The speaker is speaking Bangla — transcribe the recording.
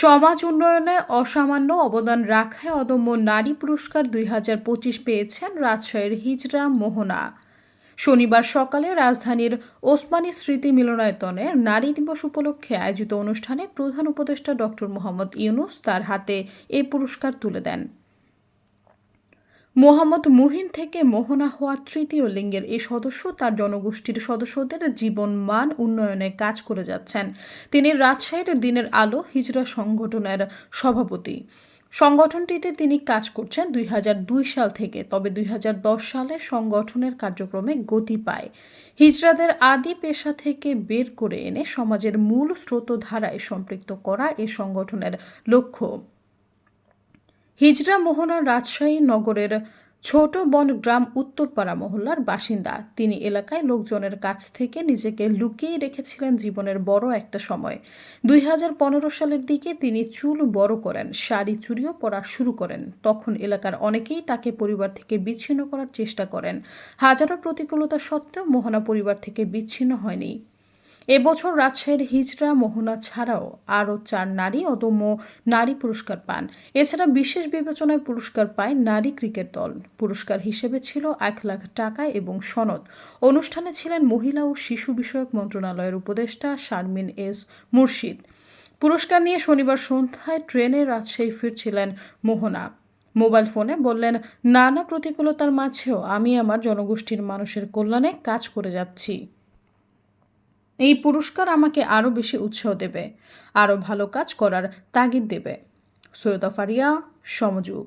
সমাজ উন্নয়নে অসামান্য অবদান রাখায় অদম্য নারী পুরস্কার দুই হাজার পঁচিশ পেয়েছেন রাজশাহীর হিজরা মোহনা। শনিবার সকালে রাজধানীর ওসমানী স্মৃতি মিলনায়তনে নারী দিবস উপলক্ষে আয়োজিত অনুষ্ঠানে প্রধান উপদেষ্টা ডক্টর মোহাম্মদ ইউনুস তার হাতে এই পুরস্কার তুলে দেন। মোহাম্মদ মুহিন থেকে মোহনা হওয়া তৃতীয় লিঙ্গের এই সদস্য তার জনগোষ্ঠীর সদস্যদের জীবন মান উন্নয়নে কাজ করে যাচ্ছেন। তিনি রাজশাহীর দিনের আলো হিজরা সংগঠনের সভাপতি। সংগঠনটিতে তিনি কাজ করছেন দুই হাজার দুই সাল থেকে, তবে দুই হাজার দশ সালে সংগঠনের কার্যক্রমে গতি পায়। হিজড়াদের আদি পেশা থেকে বের করে এনে সমাজের মূল স্রোতধারায় সম্পৃক্ত করা এ সংগঠনের লক্ষ্য। হিজরা মোহনা রাজশাহী নগরের ছোট বন গ্রাম উত্তরপাড়া মহল্লার বাসিন্দা। তিনি এলাকায় লোকজনের কাছ থেকে নিজেকে লুকিয়ে রেখেছিলেন জীবনের বড় একটা সময়। দুই হাজার পনেরো সালের দিকে তিনি চুল বড় করেন, শাড়ি চুরিও পরা শুরু করেন। তখন এলাকার অনেকেই তাকে পরিবার থেকে বিচ্ছিন্ন করার চেষ্টা করেন। হাজারো প্রতিকূলতা সত্ত্বেও মোহনা পরিবার থেকে বিচ্ছিন্ন হয়নি। এবছর রাজশাহীর হিজড়া, মোহনা ছাড়াও আরও চার নারী অদম্য নারী পুরস্কার পান। এছাড়া বিশেষ বিবেচনায় পুরস্কার পায় নারী ক্রিকেট দল। পুরস্কার হিসেবে ছিল এক লাখ টাকা এবং সনদ। অনুষ্ঠানে ছিলেন মহিলা ও শিশু বিষয়ক মন্ত্রণালয়ের উপদেষ্টা শারমিন এস মুর্শিদ। পুরস্কার নিয়ে শনিবার সন্ধ্যায় ট্রেনে রাজশাহী ফিরছিলেন মোহনা। মোবাইল ফোনে বললেন, নানা প্রতিকূলতার মাঝেও আমি আমার জনগোষ্ঠীর মানুষের কল্যাণে কাজ করে যাচ্ছি। এই পুরস্কার আমাকে আরও বেশি উৎসাহ দেবে আরও ভালো কাজ করার তাগিদ দেবে। সৈয়দা ফারিয়া, সমযোগ।